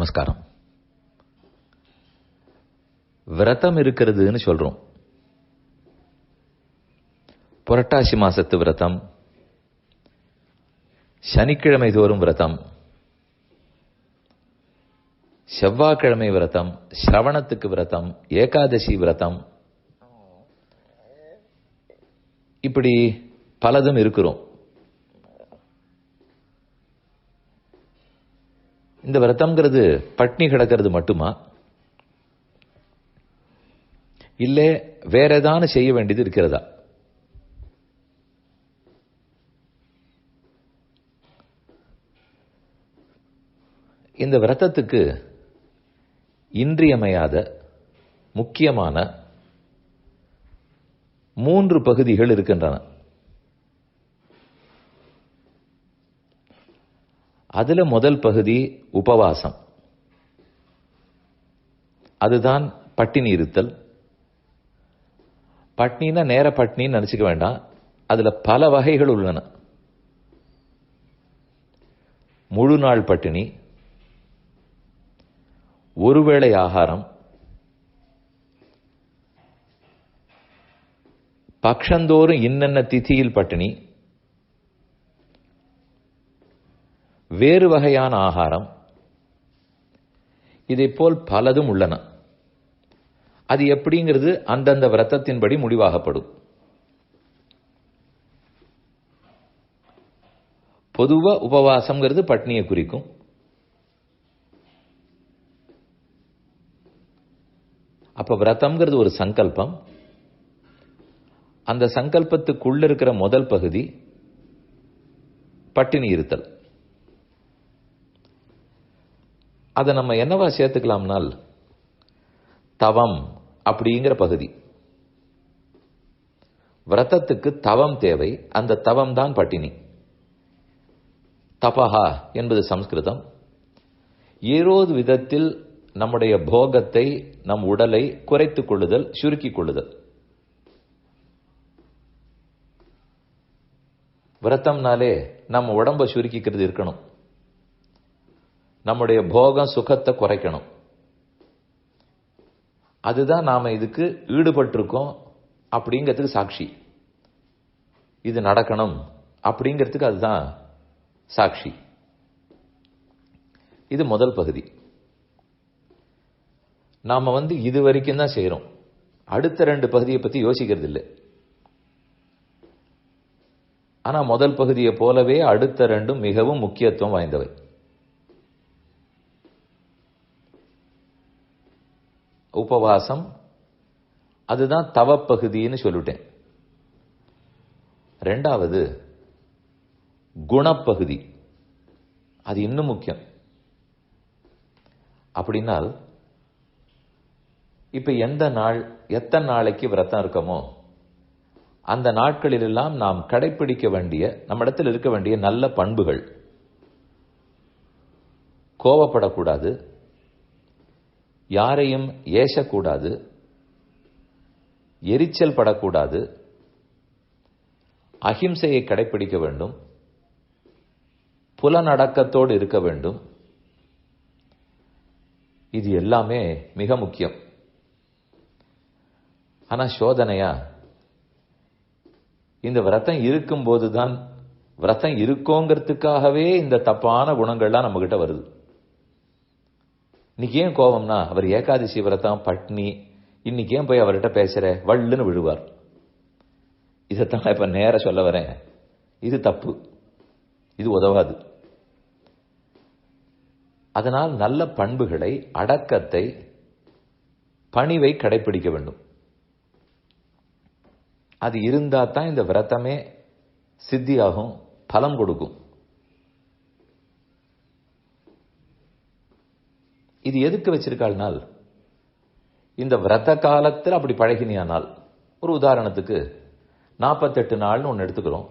நமஸ்காரம். விரதம் இருக்கிறதுன்னு சொல்றோம். புரட்டாசி மாசத்து விரதம் சனிக்கிழமை தோறும் விரதம் செவ்வாய்க்கிழமை விரதம் சிரவணத்துக்கு விரதம் ஏகாதசி விரதம். இப்படி பலதும் இருக்கிறோம். இந்த விரதம்ங்கிறது பட்னி கிடக்கிறது மட்டுமா? இல்லை வேற ஏதானு செய்ய வேண்டியது இருக்கிறதா? இந்த விரதத்துக்கு இன்றியமையாத முக்கியமான மூன்று பகுதிகள் இருக்கின்றன. அதுல முதல் பகுதி உபவாசம். அதுதான் பட்டினி இருத்தல். பட்னின்னா நேர பட்னின்னு நினைச்சுக்க வேண்டாம். அதுல பல வகைகள் உள்ளன. முழு நாள் பட்டினி. ஒருவேளை ஆகாரம். பக்ஷந்தோறும் இன்னென்ன திதியில் பட்டினி? வேறு வகையான ஆகாரம். இதைப்போல் போல் பலதும் உள்ளன. அது எப்படிங்கிறது அந்தந்த விரத்தத்தின்படி முடிவாகப்படும். பொதுவா உபவாசம்ங்கிறது பட்னியை குறிக்கும். அப்ப விரதம்ங்கிறது ஒரு சங்கல்பம். அந்த சங்கல்பத்துக்குள்ள இருக்கிற முதல் பகுதி பட்டினி இருத்தல். அதை நம்ம என்னவா சேர்த்துக்கலாம்னால் தவம் அப்படிங்கிற பகுதி. விரதத்துக்கு தவம் தேவை அந்த தவம் தான் பட்டினி. தபஹா என்பது சம்ஸ்கிருதம். ஏரோது விதத்தில் நம்முடைய போகத்தை நம் உடலை குறைத்துக் கொள்ளுதல் சுருக்கிக் கொள்ளுதல். விரதம்னாலே நம்ம உடம்ப சுருக்கிக்கிறது இருக்கணும். நம்முடைய போகம் சுகத்தை குறைக்கணும். அதுதான் நாம இதுக்கு ஈடுபட்டிருக்கோம் அப்படிங்கிறதுக்கு சாட்சி. இது நடக்கணும் அப்படிங்கிறதுக்கு அதுதான் சாட்சி. இது முதல் பகுதி. நாம வந்து இது வரைக்கும் தான் செய்யறோம் அடுத்த ரெண்டு பகுதியை பத்தி யோசிக்கிறது இல்லை ஆனா முதல் பகுதியை போலவே அடுத்த ரெண்டும் மிகவும் முக்கியத்துவம் வாய்ந்தவை. உபவாசம் அதுதான் தவப்பகுதின்னு சொல்லிட்டேன். ரெண்டாவது குணப்பகுதி. அது இன்னும் முக்கியம். அப்படின்னால் இப்ப எந்த நாள் எத்தனை நாளைக்கு விரதம் இருக்கமோ அந்த நாட்களிலெல்லாம் நாம் கடைபிடிக்க வேண்டிய நம்மிடத்தில் இருக்க வேண்டிய நல்ல பண்புகள். கோவப்படக்கூடாது. யாரையும் ஏசக்கூடாது எரிச்சல் படக்கூடாது அஹிம்சையை கடைபிடிக்க வேண்டும் புலநடக்கத்தோடு இருக்க வேண்டும். இது எல்லாமே மிக முக்கியம். ஆனா சோதனையா? இந்த விரதம் இருக்கும்போது தான் விரதம் இருக்கோங்கிறதுக்காகவே இந்த தப்பான குணங்கள்லாம் நம்ம கிட்ட வருது. இன்னைக்கு ஏன் கோபம்னா அவர் ஏகாதசி விரதம் பட்னி இன்னைக்கு ஏன் போய் அவர்கிட்ட பேசுகிற வள்ளுன்னு விழுவார். இதைத்தான் இப்போ நேராக சொல்ல வரேன். இது தப்பு. இது உதவாது. அதனால் நல்ல பண்புகளை அடக்கத்தை பணிவை கடைபிடிக்க வேண்டும். அது இருந்தா தான் இந்த விரதமே சித்தியாகும் பலம் கொடுக்கும். இது எதுக்கு வச்சிருக்காள்னால் இந்த விரத காலத்தில் அப்படி பழகினியானால் ஒரு உதாரணத்துக்கு நாற்பத்தெட்டு நாள்னு ஒன்று எடுத்துக்கிறோம்.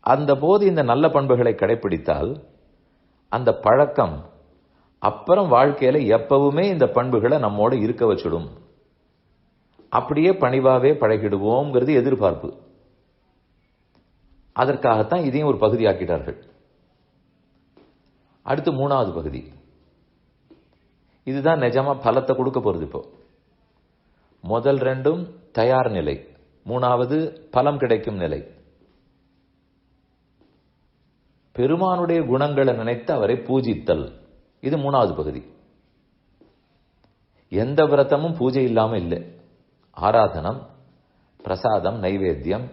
அந்த போது இந்த நல்ல பண்புகளை கடைபிடித்தால் அந்த பழக்கம் அப்புறம் வாழ்க்கையில எப்பவுமே இந்த பண்புகளை நம்மோடு இருக்க வச்சிடும். அப்படியே பணிவாகவே பழகிடுவோங்கிறது எதிர்பார்ப்பு. அதற்காகத்தான் இதையும் ஒரு பகுதியாக்கிட்டார்கள். அடுத்து மூணாவது பகுதி. இதுதான் நிஜமா பலத்தை கொடுக்க போறது இப்போ. முதல் ரெண்டும் தயார் நிலை. மூணாவது பலம் கிடைக்கும் நிலை. பெருமானுடைய குணங்களை நினைத்து அவரை பூஜித்தல். இது மூணாவது பகுதி. எந்த விரதமும் பூஜை இல்லாம இல்லை. ஆராதனம் பிரசாதம் நைவேத்தியம்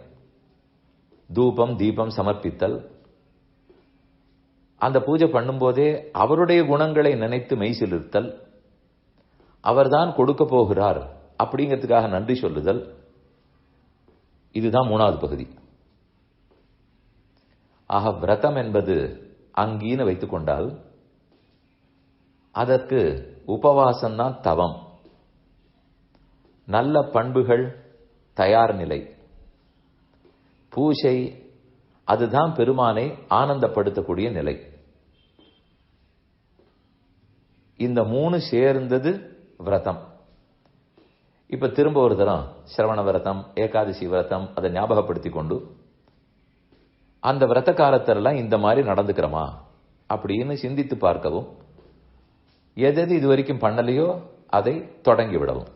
தூபம் தீபம் சமர்ப்பித்தல். அந்த பூஜை பண்ணும்போதே அவருடைய குணங்களை நினைத்து மெய்சிலிருத்தல் அவர்தான் கொடுக்க போகிறார் அப்படிங்கிறதுக்காக நன்றி சொல்லுதல். இதுதான் மூணாவது பகுதி. ஆக விரதம் என்பது அங்கீன வைத்துக் கொண்டால் அதற்கு உபவாசம் தான் தவம். நல்ல பண்புகள் தயார் நிலை. பூஜை அதுதான் பெருமானை ஆனந்தப்படுத்தக்கூடிய நிலை. இந்த மூணு சேர்ந்தது விரதம். இப்ப திரும்ப ஒரு தரம் சிரவண விரதம் ஏகாதசி விரதம் அதை ஞாபகப்படுத்தி கொண்டு அந்த விரத காலத்திலலாம் இந்த மாதிரி நடந்துக்கிறோமா? அப்படின்னு சிந்தித்து பார்க்கவும் எது இது வரைக்கும் பண்ணலையோ அதை தொடங்கி விடவும்.